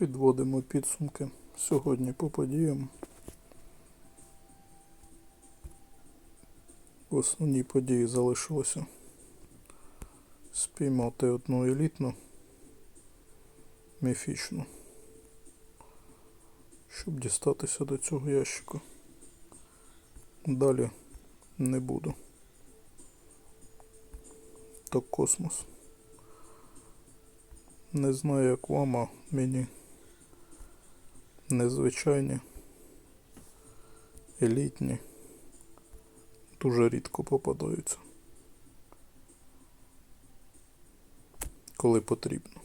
Підводимо підсумки сьогодні по подіям. В основній події залишилося спіймати одну елітну міфічну, щоб дістатися до цього ящика. Далі не буду. То космос. Не знаю, як вам, а мені незвичайні, елітні, дуже рідко попадаються. Коли потрібно.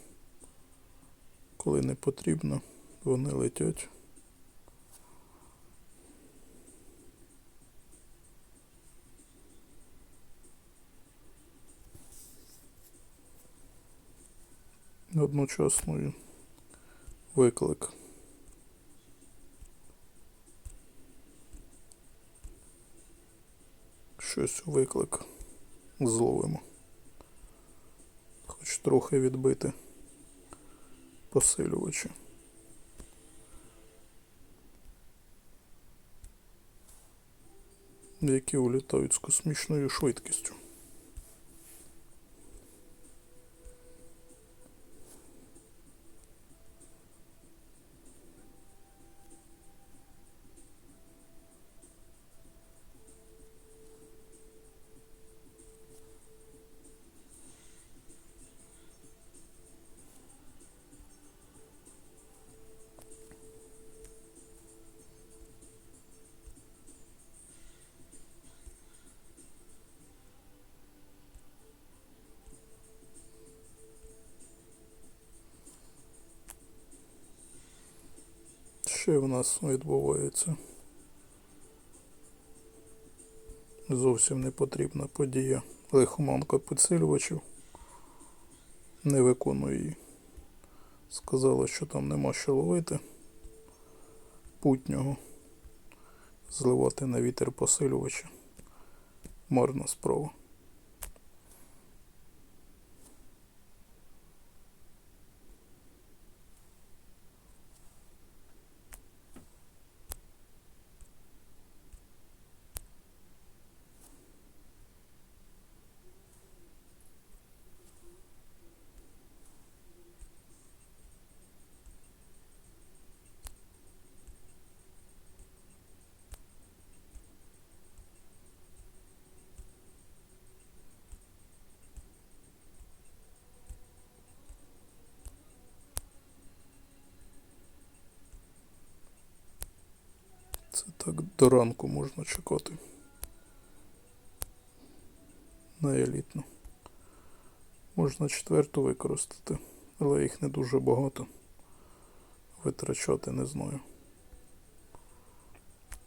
Коли не потрібно, вони летять. Одночасно і виклик. Щось виклик зловимо. Хоч трохи відбити посилювачі. Які улітають з космічною швидкістю. Що в нас відбувається? Зовсім не потрібна подія. Лихоманка підсилювачів. Не виконую її. Сказала, що там нема що ловити. Путнього. Зливати на вітер посилювача. Марна справа. Це так до ранку можна чекати. На елітну. Можна четверту використати, але їх не дуже багато. Витрачати не знаю.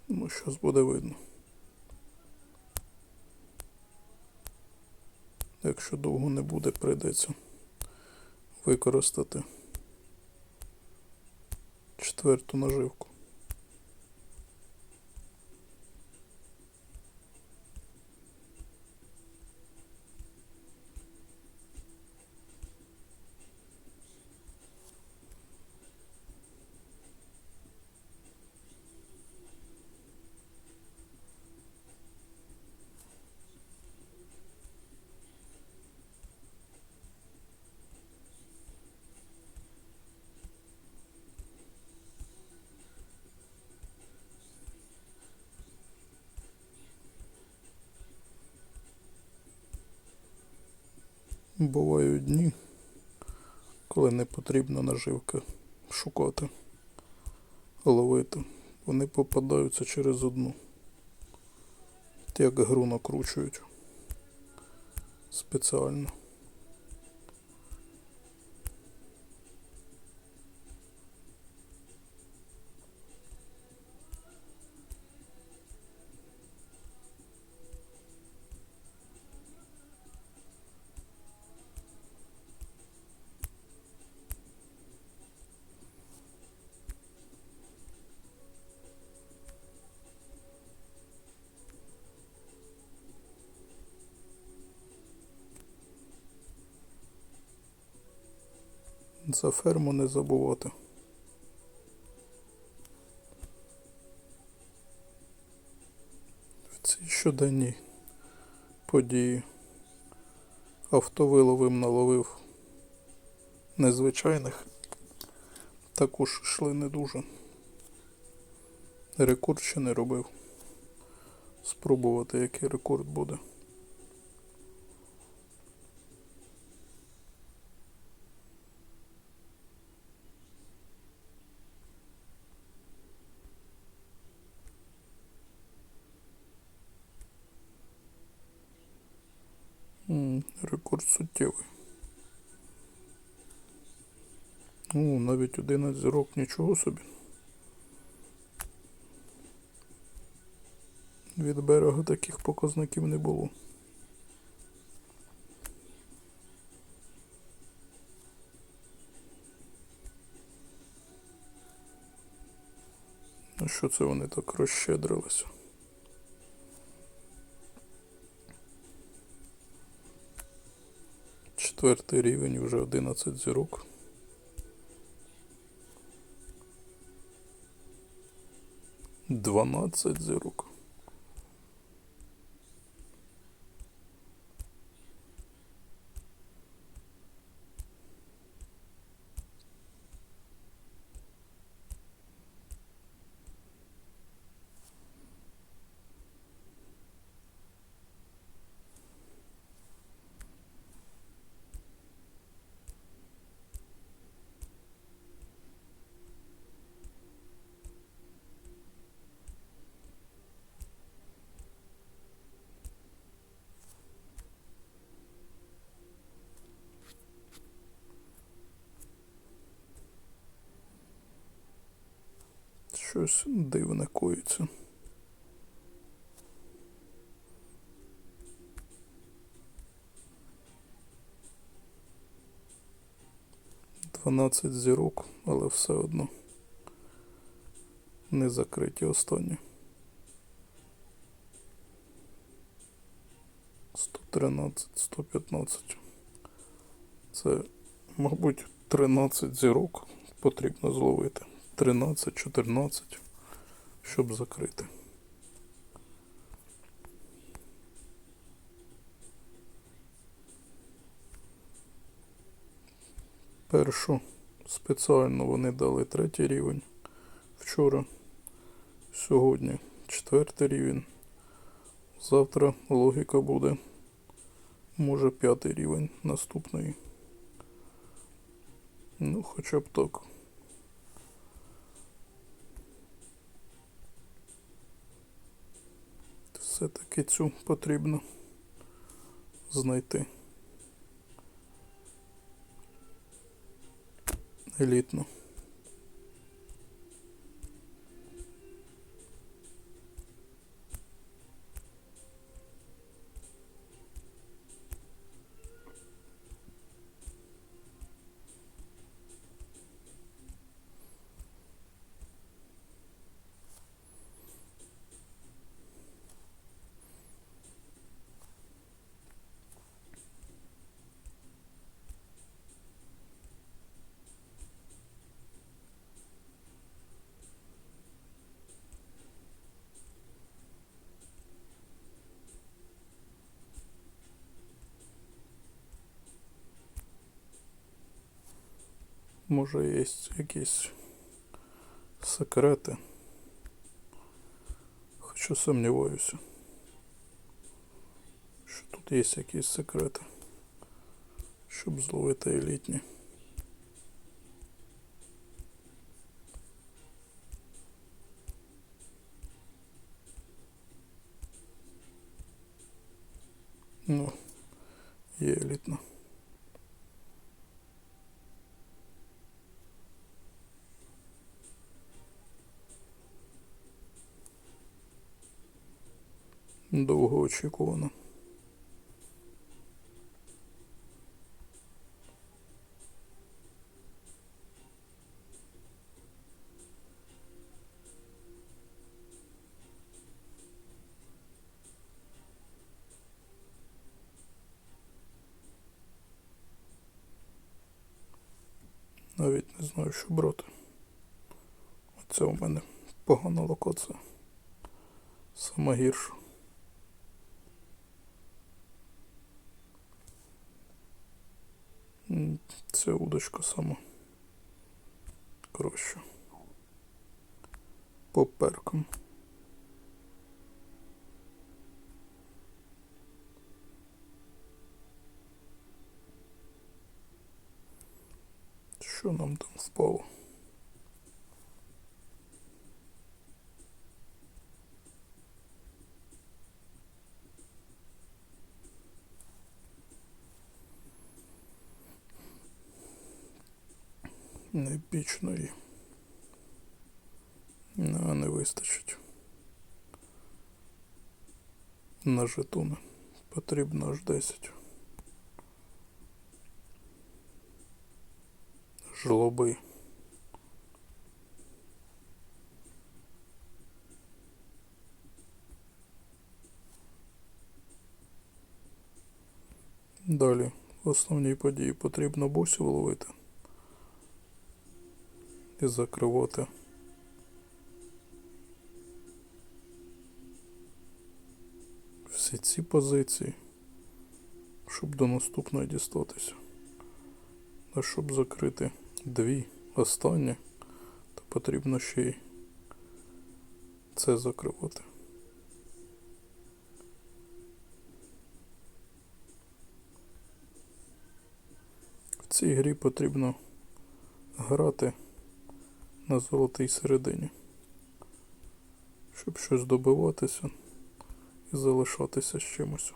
Ну, щось буде видно. Якщо довго не буде, прийдеться використати четверту наживку. Бувають дні, коли не потрібно наживки шукати, ловити. Вони попадаються через одну. Як гру накручують спеціально. За ферму не забувати. В ці щоденні події автовиловим наловив незвичайних, також йшли не дуже. Рекорд ще не робив. Спробувати, який рекорд буде. Рекорд суттєвий. О, навіть 11 зірок, нічого собі. Від берега таких показників не було. А що це вони так розщедрилися? Четвертий рівень вже 11 зірок. Дванадцять зірок. Щось дивне коїться. Дванадцять зірок, але все одно не закриті останні. 113, 115. Це, мабуть, 13 зірок потрібно зловити. 13, 14, щоб закрити. Першу спеціально вони дали третій рівень вчора. Сьогодні четвертий рівень. Завтра логіка буде. Може п'ятий рівень наступний. Ну, хоча б так. Все-таки цю потрібно знайти. Елітно. Може є якісь секрети. Хоча сумніваюся, що тут є якісь секрети, щоб зловити елітні. Ну, є елітна. Довго очікувано. Навіть не знаю, що брати. Оце у мене погана локація. Сама гірша. Ця удочка сама Коротше. По перкам. Що нам там впало? Непічної. Не, не вистачить. На жетони. Потрібно аж 10. Жлоби. Далі в основній події потрібно бусів ловити і закривати. Всі ці позиції, щоб до наступної дістатися. А щоб закрити дві останні, то потрібно ще й це закривати. В цій грі потрібно грати на золотій середині, щоб щось добиватися і залишатися з чимось.